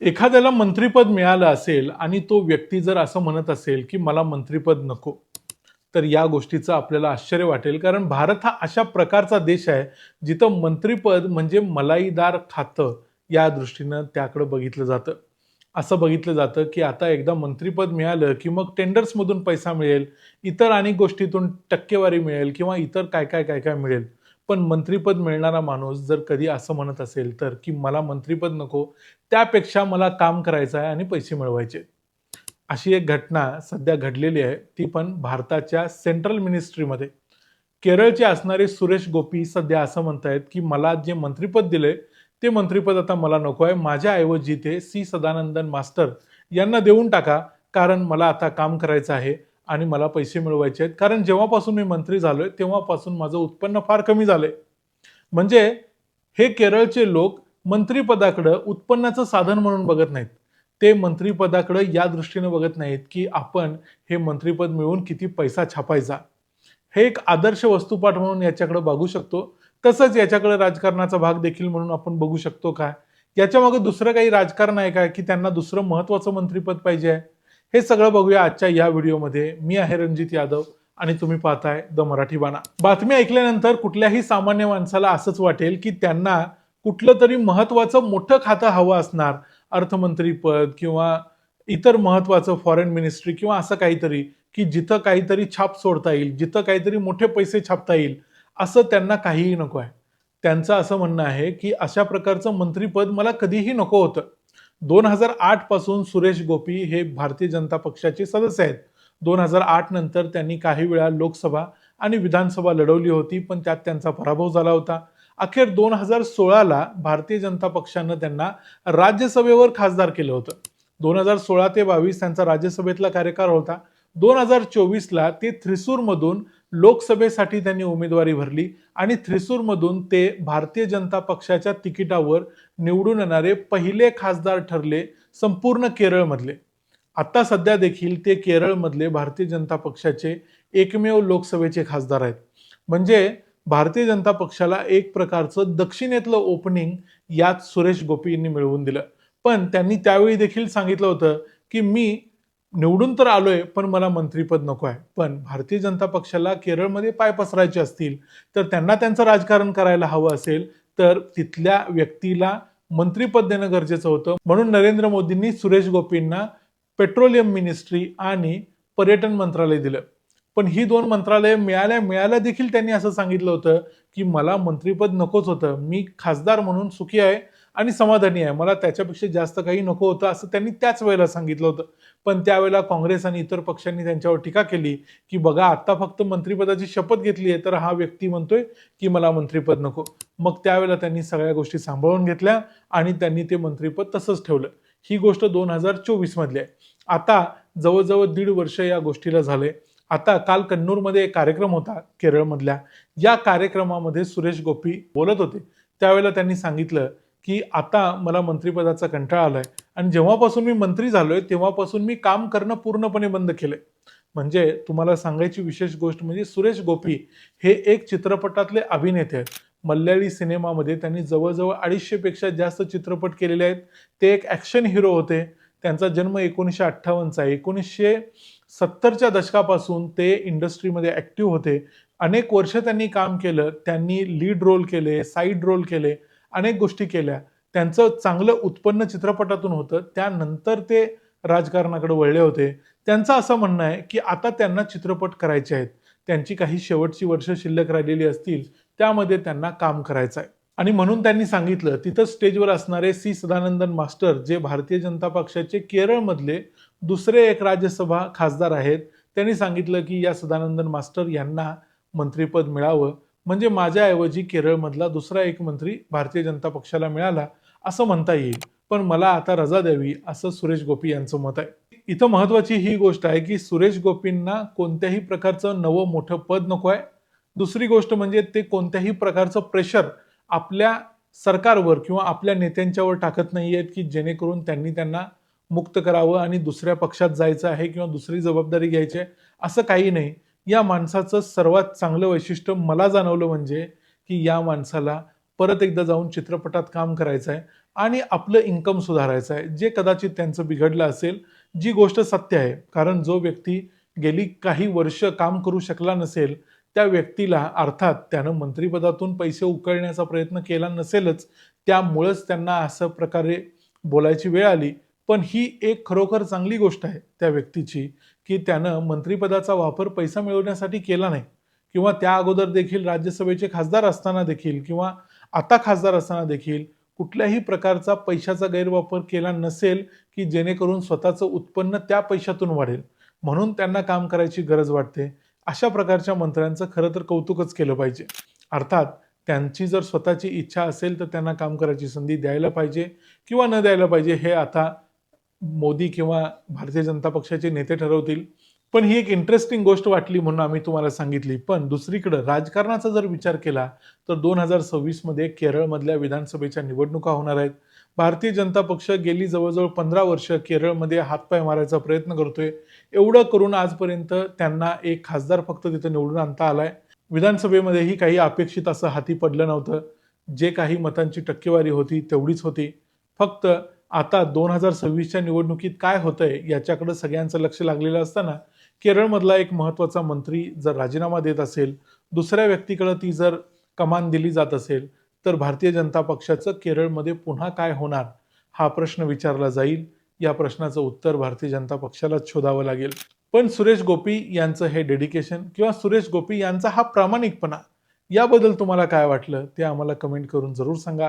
एखाद्याला मंत्रीपद मिळालं असेल आणि तो व्यक्ती जर असं म्हणत असेल की मला मंत्रीपद नको तर या गोष्टीचं आपल्याला आश्चर्य वाटेल. कारण भारत हा अशा प्रकारचा देश आहे जिथं मंत्रीपद म्हणजे मलाईदार खातं या दृष्टीनं त्याकडं बघितलं जातं. असं बघितलं जातं की आता एकदा मंत्रीपद मिळालं की मग टेंडर्समधून पैसा मिळेल इतर अनेक गोष्टीतून टक्केवारी मिळेल किंवा इतर काय काय काय काय मिळेल. पण मंत्रीपद मिळणारा माणूस जर कधी असं म्हणत असेल तर की मला मंत्रीपद नको त्यापेक्षा मला काम करायचं आहे आणि पैसे मिळवायचे. अशी एक घटना सध्या घडलेली आहे. ती पण भारताच्या सेंट्रल मिनिस्ट्रीमध्ये. केरळचे असणारे सुरेश गोपी सध्या असं म्हणतायत की मला जे मंत्रीपद दिले ते मंत्रीपद आता मला नको आहे. माझ्याऐवजी ते सी सदानंदन मास्टर यांना देऊन टाका कारण मला आता काम करायचं आहे. आणि मला पैसे मिळवायचे आहेत. कारण जेव्हापासून मी मंत्री झालो आहे तेव्हापासून माझं उत्पन्न फार कमी झालं आहे म्हणजे हे केरळचे लोक मंत्रीपदाकडं उत्पन्नाचं साधन म्हणून बघत नाहीत. ते मंत्रीपदाकडं या दृष्टीने बघत नाहीत की आपण हे मंत्रीपद मिळवून किती पैसा छापायचा. हे एक आदर्श वस्तुपाठ म्हणून याच्याकडे बघू शकतो. तसंच याच्याकडे राजकारणाचा भाग देखील म्हणून आपण बघू शकतो काय याच्यामागे दुसरं काही राजकारण आहे का? की त्यांना दुसरं महत्वाचं मंत्रीपद पाहिजे आहे? हे सगळं बघूया आजच्या या व्हिडिओमध्ये. मी आहे रणजित यादव आणि तुम्ही पाहताय द मराठी बाणा. बातमी ऐकल्यानंतर कुठल्याही सामान्य माणसाला असंच वाटेल की त्यांना कुठलं तरी महत्वाचं मोठं खातं हवं असणार. अर्थमंत्रीपद किंवा इतर महत्वाचं फॉरेन मिनिस्ट्री किंवा असं काहीतरी की जिथं काहीतरी छाप सोडता येईल जिथं काहीतरी मोठे पैसे छापता येईल असं त्यांना काहीही नको आहे. त्यांचं असं म्हणणं आहे की अशा प्रकारचं मंत्रिपद मला कधीही नको होतं. दोन हजार आठपासून सुरेश गोपी हे भारतीय जनता पक्षाचे सदस्य आहेत. दोन हजार आठ नंतर त्यांनी काही वेळा लोकसभा आणि विधानसभा लढवली होती पण त्यात त्यांचा पराभव झाला होता. अखेर दोन हजार सोळाला भारतीय जनता पक्षानं त्यांना राज्यसभेवर खासदार केलं होतं. दोन हजार सोळा ते बावीस त्यांचा राज्यसभेतला कार्यकाळ होता. दोन हजार चोवीसला ते थ्रिसूरमधून लोकसभेसाठी त्यांनी उमेदवारी भरली आणि थ्रिसूरमधून ते भारतीय जनता पक्षाच्या तिकिटावर निवडून येणारे पहिले खासदार ठरले संपूर्ण केरळमधले. आत्ता सध्या देखील ते केरळमधले भारतीय जनता पक्षाचे एकमेव लोकसभेचे खासदार आहेत. म्हणजे भारतीय जनता पक्षाला एक प्रकारचं दक्षिणेतलं ओपनिंग यात सुरेश गोपी यांनी मिळवून दिलं. पण त्यांनी त्यावेळी देखील सांगितलं होतं की मी निवडून तर आलोय पण मला मंत्रीपद नको आहे. पण भारतीय जनता पक्षाला केरळमध्ये पाय पसरायचे असतील तर त्यांना त्यांचं राजकारण करायला हवं असेल तर तिथल्या व्यक्तीला मंत्रीपद देणं गरजेचं होतं. म्हणून नरेंद्र मोदींनी सुरेश गोपींना पेट्रोलियम मिनिस्ट्री आणि पर्यटन मंत्रालय दिलं. पण ही दोन मंत्रालय मिळाल्या मिळाल्या देखील त्यांनी असं सांगितलं होतं की मला मंत्रीपद नकोच होतं. मी खासदार म्हणून सुखी आहे. आणि समाधानी आहे. मला त्याच्यापेक्षा जास्त काही नको होतं असं त्यांनी त्याच वेळेला सांगितलं होतं. पण त्यावेळेला काँग्रेस आणि इतर पक्षांनी त्यांच्यावर टीका केली की बघा आता फक्त मंत्रिपदाची शपथ घेतली आहे तर हा व्यक्ती म्हणतोय की मला मंत्रिपद नको. मग त्यावेळेला त्यांनी सगळ्या गोष्टी सांभाळून घेतल्या आणि त्यांनी ते मंत्रिपद तसंच ठेवलं. ही गोष्ट दोन हजार चोवीस मधली आहे. आता जवळजवळ दीड वर्ष या गोष्टीला झाले आता काल कन्नूरमध्ये एक कार्यक्रम होता केरळमधल्या. या कार्यक्रमामध्ये सुरेश गोपी बोलत होते. त्यावेळेला त्यांनी सांगितलं की आता मला मंत्रिपदाचा कंटाळा आलाय. आणि जेव्हापासून मी मंत्री झालोय तेव्हापासून मी काम करणं पूर्णपणे बंद केलंय. म्हणजे तुम्हाला सांगायची विशेष गोष्ट म्हणजे सुरेश गोपी हे एक चित्रपटातले अभिनेते आहेत. मल्याळी सिनेमामध्ये त्यांनी जवळजवळ अडीचशेपेक्षा जास्त चित्रपट केलेले आहेत. ते एक ॲक्शन हिरो होते. त्यांचा जन्म एकोणीसशे अठ्ठावन्नचा आहे. एकोणीसशे सत्तरच्या दशकापासून ते इंडस्ट्रीमध्ये ॲक्टिव्ह होते. अनेक वर्ष त्यांनी काम केलं. त्यांनी लीड रोल केले साईड रोल केले. अनेक गोष्टी केल्या. त्यांचं चांगलं उत्पन्न चित्रपटातून होतं. त्यानंतर ते राजकारणाकडे वळले होते. त्यांचं असं म्हणणं आहे की आता त्यांना चित्रपट करायचे आहेत. त्यांची काही शेवटची वर्ष शिल्लक राहिलेली असतील त्यामध्ये त्यांना काम करायचं आहे. आणि म्हणून त्यांनी सांगितलं तिथं स्टेजवर असणारे सी सदानंदन मास्टर जे भारतीय जनता पक्षाचे केरळमधले दुसरे एक राज्यसभा खासदार आहेत त्यांनी सांगितलं की या सदानंदन मास्टर यांना मंत्रिपद मिळावं. म्हणजे माझ्याऐवजी केरळमधला दुसरा एक मंत्री भारतीय जनता पक्षाला मिळाला असं म्हणता येईल. पण मला आता रजा द्यावी असं सुरेश गोपी यांचं मत आहे. इथं महत्वाची ही गोष्ट आहे की सुरेश गोपींना कोणत्याही प्रकारचं नवं मोठं पद नको आहे. दुसरी गोष्ट म्हणजे ते कोणत्याही प्रकारचं प्रेशर आपल्या सरकारवर किंवा आपल्या नेत्यांच्यावर टाकत नाही आहेत की जेणेकरून त्यांनी त्यांना मुक्त करावं आणि दुसऱ्या पक्षात जायचं आहे किंवा दुसरी जबाबदारी घ्यायची आहे असं काही नाही. या माणसाचं सर्वात चांगलं वैशिष्ट्य मला जाणवलं म्हणजे की या माणसाला परत एकदा जाऊन चित्रपटात काम करायचं आहे आणि आपलं इन्कम सुधारायचं आहे. जे कदाचित त्यांचं बिघडलं असेल जी गोष्ट सत्य आहे. कारण जो व्यक्ती गेली काही वर्ष काम करू शकला नसेल त्या व्यक्तीला अर्थात त्यानं मंत्रिपदातून पैसे उकळण्याचा प्रयत्न केला नसेलच त्यामुळंच त्यांना असं प्रकारे बोलायची वेळ आली. पण ही एक खरोखर चांगली गोष्ट आहे त्या व्यक्तीची की त्यानं मंत्रिपदाचा वापर पैसा मिळवण्यासाठी केला नाही. किंवा त्या अगोदर देखील राज्यसभेचे खासदार असताना देखील किंवा आता खासदार असताना देखील कुठल्याही प्रकारचा पैशाचा गैरवापर केला नसेल की जेणेकरून स्वतःचं उत्पन्न त्या पैशातून वाढेल. म्हणून त्यांना काम करायची गरज वाटते. अशा प्रकारच्या मंत्र्यांचं खरं तर कौतुकच केलं पाहिजे. अर्थात त्यांची जर स्वतःची इच्छा असेल तर त्यांना काम करायची संधी द्यायला पाहिजे किंवा न द्यायला पाहिजे हे आता मोदी किंवा भारतीय जनता पक्षाचे नेते ठरवतील. पण ही एक इंटरेस्टिंग गोष्ट वाटली म्हणून आम्ही तुम्हाला सांगितली. पण दुसरीकडं राजकारणाचा जर विचार केला तर दोन हजार सव्वीसमध्ये केरळमधल्या विधानसभेच्या निवडणुका होणार आहेत. भारतीय जनता पक्ष गेली जवळजवळ पंधरा वर्ष केरळमध्ये हातपाय मारायचा प्रयत्न करतोय. एवढं करून आजपर्यंत त्यांना एक खासदार फक्त तिथं निवडून आणता आलाय. विधानसभेमध्येही काही अपेक्षित असं हाती पडलं नव्हतं. जे काही मतांची टक्केवारी होती तेवढीच होती. फक्त आता दोन हजार सव्वीसच्या निवडणुकीत काय होतंय याच्याकडे सगळ्यांचं लक्ष लागलेलं असताना केरळमधला एक महत्त्वाचा मंत्री जर राजीनामा देत असेल दुसऱ्या व्यक्तीकडे ती जर कमान दिली जात असेल तर भारतीय जनता पक्षाचं केरळमध्ये पुन्हा काय होणार हा प्रश्न विचारला जाईल. या प्रश्नाचं उत्तर भारतीय जनता पक्षालाच शोधावं लागेल. पण सुरेश गोपी यांचं हे डेडिकेशन किंवा सुरेश गोपी यांचा हा प्रामाणिकपणा याबद्दल तुम्हाला काय वाटलं ते आम्हाला कमेंट करून जरूर सांगा.